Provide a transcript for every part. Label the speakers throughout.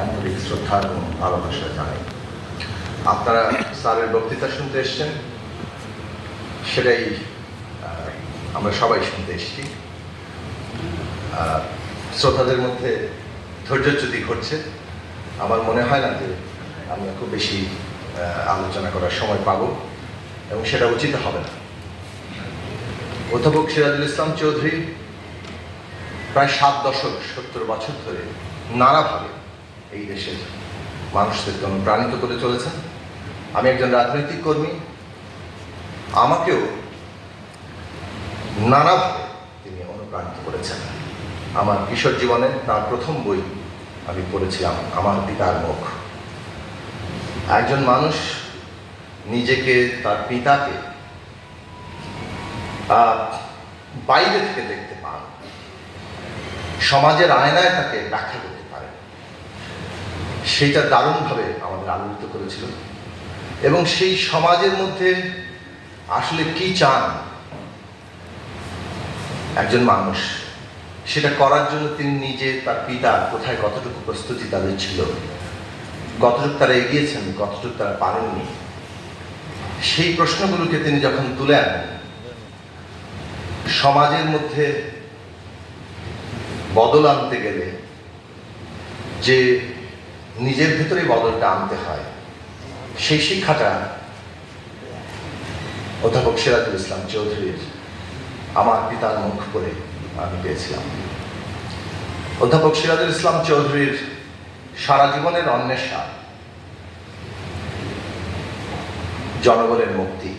Speaker 1: আন্তরিক শ্রদ্ধা এবং ভালোবাসা জানাই। আপনারা স্যারের বক্তৃতা শুনতে এসছেন। সেটাই আমরা সবাই শুনতে এসেছি। শ্রোতাদের মধ্যে ধৈর্যচ্যুতি ঘটছে, আমার মনে হয় না যে আমরা খুব বেশি আলোচনা করার সময় পাবো এবং সেটা উচিত হবে না। অধ্যাপক সিরাজুল ইসলাম চৌধুরী প্রায় সাত দশক, সত্তর বছর ধরে নানাভাবে এই দেশের মানুষদেরকে অনুপ্রাণিত করে চলেছেন আমি একজন রাজনৈতিক কর্মী। আমাকেও নানাভাবে তিনি অনুপ্রাণিত করেছেন। আমার কিশোর জীবনে তার প্রথম বই আমি পড়েছিলাম, আমার পিতার মুখ। একজন মানুষ নিজেকে, তার পিতাকে বাইরে থেকে দেখতে পান। সমাজের আয়নায় তাকে ব্যাখ্যা সেটা দারুণভাবে আমাদের আলোড়িত করেছিল। এবং সেই সমাজের মধ্যে আসলে কি চান? একজন মানুষ। সেটা করার জন্য তিনি নিজে তার পিতা কোথায় কতটুকু প্রস্তুতি তাদের ছিল? কতটুকু তারা এগিয়েছেন, কতটুকু তারা পারেননি? সেই প্রশ্নগুলোকে তিনি যখন তুলে সমাজের মধ্যে বদল আনতে গেলে যে নিজের ভেতরে বদলটা আনতে হয়। সেই শিক্ষাটা অধ্যাপক সিরাজুল ইসলাম চৌধুরীর আমার পিতার মুখ করে আমি পেয়েছিলাম। অধ্যাপক সিরাজুল ইসলাম চৌধুরীর সারা জীবনের অন্বেষা, জনগণের মুক্তি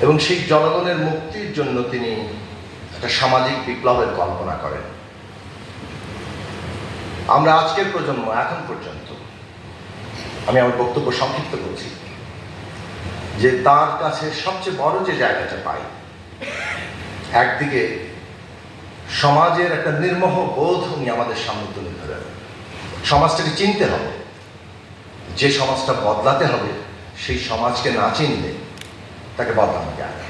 Speaker 1: এবং সেই জনগণের মুক্তির জন্য তিনি একটা সামাজিক বিপ্লবের কল্পনা করেন। আমরা আজকের প্রজন্ম, এখন পর্যন্ত আমি আমার বক্তব্য সংক্ষিপ্ত করছি, যে তার কাছে সবচেয়ে বড় যে জায়গাটা পাই, একদিকে সমাজের একটা নির্মোহ বোধ উনি আমাদের সামনে তুলে ধরেন সমাজটাকে চিনতে হবে, যে সমাজটা বদলাতে হবে, সেই সমাজকে না চিনলে তাকে বদলানো যায় না।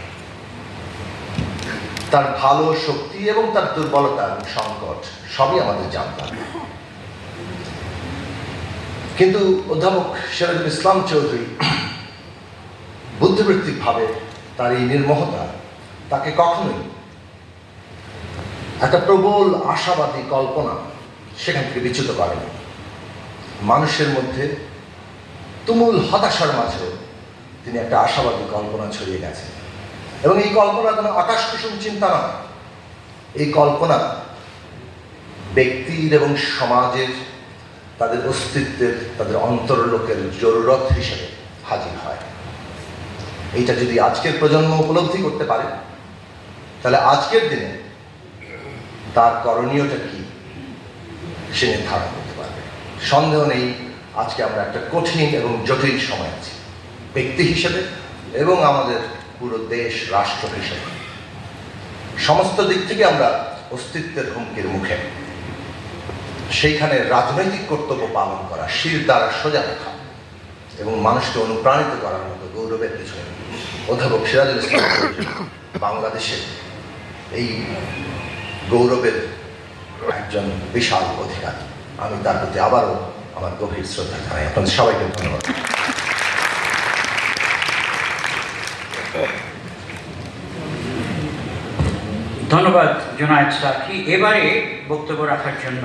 Speaker 1: তার ভালো শক্তি এবং তার দুর্বলতা এবং সংকট সবই আমাদের জানতে হবে কিন্তু অধ্যাপক সিরাজুল ইসলাম চৌধুরী বুদ্ধিবৃত্তিকভাবে তার এই নির্মহতা তাকে কখনোই একটা প্রবল আশাবাদী কল্পনা সেখান থেকে বিচ্যুত করেনি। মানুষের মধ্যে তুমুল হতাশার মাঝেও তিনি একটা আশাবাদী কল্পনা ছড়িয়ে গেছেন। এবং এই কল্পনা কোনো আকাশ কুসুম চিন্তা নয়। এই কল্পনা ব্যক্তির এবং সমাজের তাদের অস্তিত্বের, তাদের অন্তরলোকের জরুরত হিসেবে হাজির হয়। এইটা যদি আজকের প্রজন্ম উপলব্ধি করতে পারে, তাহলে আজকের দিনে তার করণীয়টা কি সে নির্ধারণ করতে পারবে। সন্দেহ নেই, আজকে আমরা একটা কঠিন এবং জটিল সময় আছি। ব্যক্তি হিসেবে এবং আমাদের পুরো দেশ, রাষ্ট্র হিসেবে। সমস্ত দিক থেকে আমরা অস্তিত্বের হুমকির মুখে। সেইখানে রাজনৈতিক কর্তব্য পালন করা, শির দ্বারা সোজা রাখা এবং মানুষকে অনুপ্রাণিত করার মতো গৌরবের পিছনে অধ্যাপক সিরাজুল ইসলাম চৌধুরী বাংলাদেশের এই গৌরবের একজন বিশাল অধিকারী। আমি তার প্রতি আবারও আমার গভীর শ্রদ্ধা জানাই। আপনাদের সবাইকে ধন্যবাদ।
Speaker 2: ধন্যবাদ, জোনায়েদ সাক্ষী। এবারে বক্তব্য রাখার জন্য